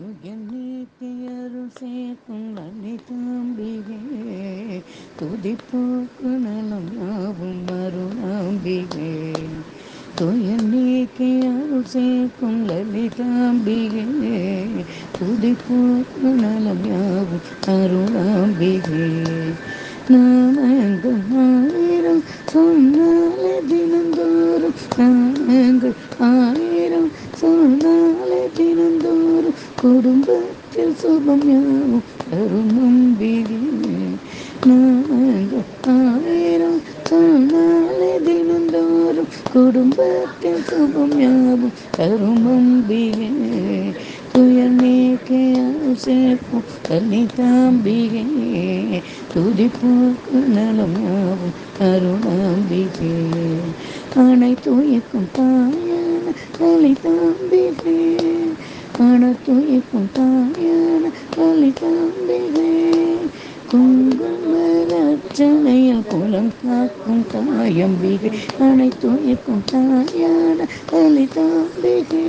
துயநீக்கி சேர்க்கும் சேர்க்கும் தாம்பிகே துதிப்போக்கு நலம் யாவும் அருளாம்பிகே துயநீக்கி அருள் சேர்க்கும் லலிதாம்பிகே துதிப்போக்கு நலம் யாவும் அருளாம்பிகே நாமங்கள் ஆயிரம் சொன்னாலே தினந்தோறும் நாமங்கள் ஆயிரம் മുമ്പിൽ ആയിരം കാണാതെ ദിനം തോറും കുടുംബത്തെ സുഖമ്യാവും അറുമുമ്പിൽ തുയർമേക്കും തല്ലി താമ്പികേ തുതിപ്പൂക്കുന്നളമാവും അരുണാമ്പികേ ആണை തുയക്കും പായ തലി താമ്പികേ நலம் யாவும் அருணாம்பிகை தம்பிகள் தாயான குலம் காக்கும் தாயம்பிகள் அனைத்துயிர்க்கும் தாயான லலிதாம்பிகை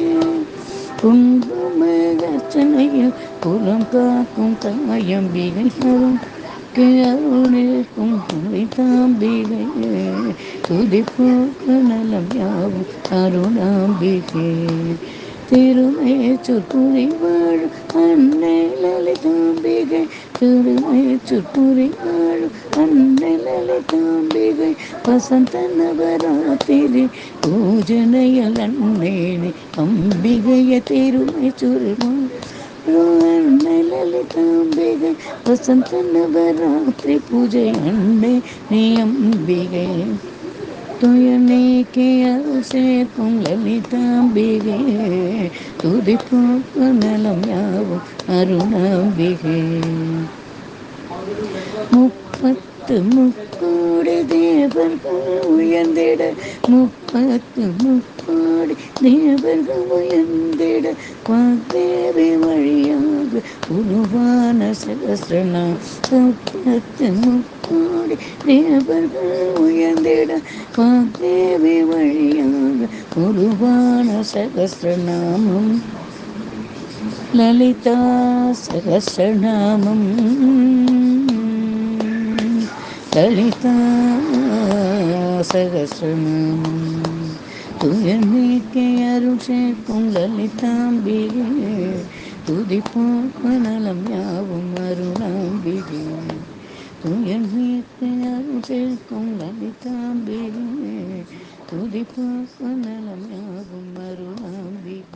தம்பிகள் அர்ச்சனையில் குலம் காக்கும் தாயம்பிகள் அருள் அருளிருக்கும் லலிதாம்பிகை துதிப்போக்கு நலம் யாவும் அருணாம்பிகை திருமேச்சூர் புரி வாழும் அன்னை லலிதாம்பிகை திருமேச்சூர் புரி வாழும் அன்னை லலிதாம்பிகை வசந்த நவராத்திரி பூஜனையில் அன்னை அம்பிகைய திருமேச்சூர் அன்னை லலிதாம்பிகை வசந்த நவராத்திரி பூஜை அன்னை நீ அம்பிகை துயநீக்கி அருள் லலிதாம்பிகே லலிதாம்பிகை துதிப்போக்கு நலம் யாவும் அருணாம்பிகே. முப்பத்து முக்கோடி தேவர்கள் உயர்ந்திட முப்பத்து முக்கோடி தேவர்கள் உயர்ந்திட வாக்தேவி வழியாக உருவான சகசிரனா முப்பத்து முக்கோடி தேவர்கள் உயர்ந்திட வாக்தேவி வழியாக உருவான சகசிரநாமம் லலிதா சகசிரநாமம் லலிதா சகசிரநாமம் துயர் நீக்கி அருள் சேர்க்கும் லலிதாம்பிகை துதிப்போக்கு நலம் யாவும் அருளாம்பிகை துயர் நீக்கி அருள் சேர்க்கும் லலிதாம்பிகை துதிப்போக்கு நலம் யாவும் அருளாம்பிகை